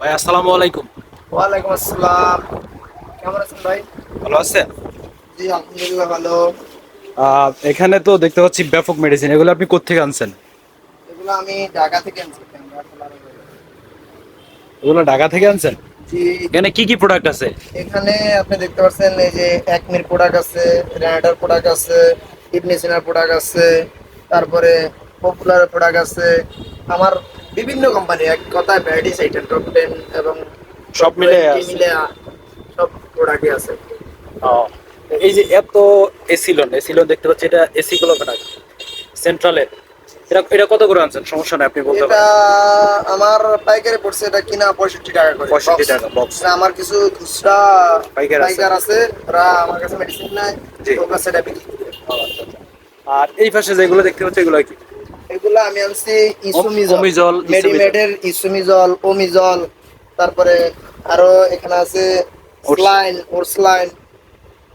ভাই আসসালামু আলাইকুম। ওয়ালাইকুম আসসালাম। কেমন আছেন ভাই? ভালো আছেন? জি আলহামদুলিল্লাহ ভালো। এখানে তো দেখতে পাচ্ছি ব্যাপক মেডিসিন এগুলো আপনি কোথেকে আনছেন? এগুলো আমি ঢাকা থেকে আনছি। এগুলো ঢাকা থেকে আনছেন? এখানে কি কি প্রোডাক্ট আছে? এখানে আপনি দেখতে পাচ্ছেন এই যে একমির প্রোডাক্ট আছে রেনাডার প্রোডাক্ট আছে ইবনেসিনার প্রোডাক্ট আছে তারপরে পপুলার প্রোডাক্ট আছে। আমার বিভিন্ন কোম্পানি এক কথায় ভ্যারাইটিস আইটেম টপ টেন এবং সব মিলে আছে। মিলে সব প্রোডাক্টই আছে আহ, এই যে এত এসি লোন এসি লোন দেখতে পাচ্ছি এটা এসি গুলো প্রোডাক্ট সেন্ট্রালের এটা এটা কত করে আনছেন সমস্যা নেই আপনি বলতে এটা আমার পাইকারে পড়ছে এটা কিনা পঁয়ষট্টি টাকা করে 65 টাকা box। না, আমার কিছু খুচরা পাইকার আছে। পাইকার আছে ওরা আমার কাছে মেডিসিন নাই। ওর কাছে এটা বিক্রি করে। আর এই পাশে যেগুলো দেখতে পাচ্ছি এগুলো কি এগুলো আমি আনছি ইসুমিজল। মেডিমেডের ইসুমিজল। ওমিজল তারপরে আরও এখানে আছে ওটস। স্লাইন ওরসলাইন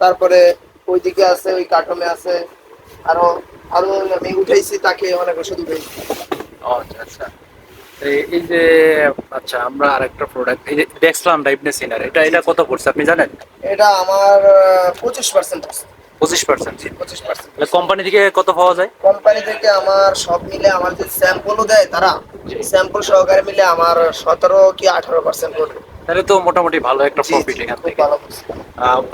তারপরে ওইদিকে আছে ওই কার্টনে আছে আরও আরও আমি উঠাইছি তাকে অনেক ওষুধ উঠাইছি আচ্ছা আচ্ছা। এই- যে আচ্ছা আমরা আরেকটা প্রোডাক্ট এই যে ডেক্সলাম ডাইপনেসিনার এটা এটা কত পড়ছে আপনি জানেন? এটা আমার পঁচিশ পার্সেন্ট আছে পঁচিশ পার্সেন্ট পঁচিশ পার্সেন্ট কোম্পানি থেকে কত পাওয়া যায়? কোম্পানি থেকে আমার সব মিলে আমার যে স্যাম্পলও দেয় তারা। স্যাম্পল সহকারে মিলে আমার সতেরো কি আঠারো পার্সেন্ট করবে তাহলে তো মোটামুটি ভালো একটা প্রফিট এখান থেকে।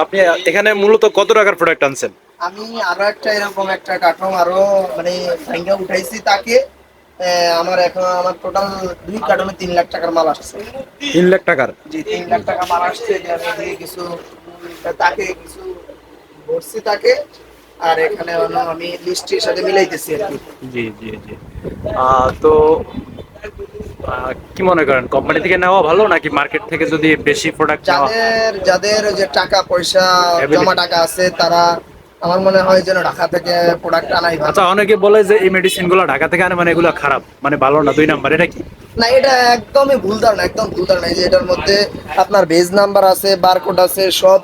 আপনি এখানে মূলত কত টাকার প্রোডাক্ট আনছেন? আমি আরও একটা এরকম একটা কার্টন আরও মানে ভাঙ্গা উঠাইছি তাকে। আমার এখন আমার টোটাল দুই কার্টনে তিন লাখ টাকার মাল আসছে। তিন লাখ টাকার? জি তিন লাখ টাকা মাল আসছে। কিছু তাকে কিছু ভরছি তাকে। আর এখানে আমি লিস্টের সাথে মিলাইতেছি আর কি। জি জি জি। তো কি মনে করেন কোম্পানি থেকে নেওয়া ভালো নাকি মার্কেট থেকে যদি বেশি প্রোডাক্ট যাদের যাদের যে টাকা পয়সা জমা টাকা আছে তারা আমার মনে হয় যেন ঢাকা থেকে প্রোডাক্ট আনাই আচ্ছা অনেকে বলে যে এই মেডিসিনগুলো ঢাকা থেকে আনে মানে এগুলো খারাপ মানে ভালো না দুই নাম্বার এটা কি? না এটা একদমই ভুল ধারণা একদম ভুল ধারণা এই যে এটার মধ্যে আপনার বেজ নাম্বার আছে বারকোড আছে সব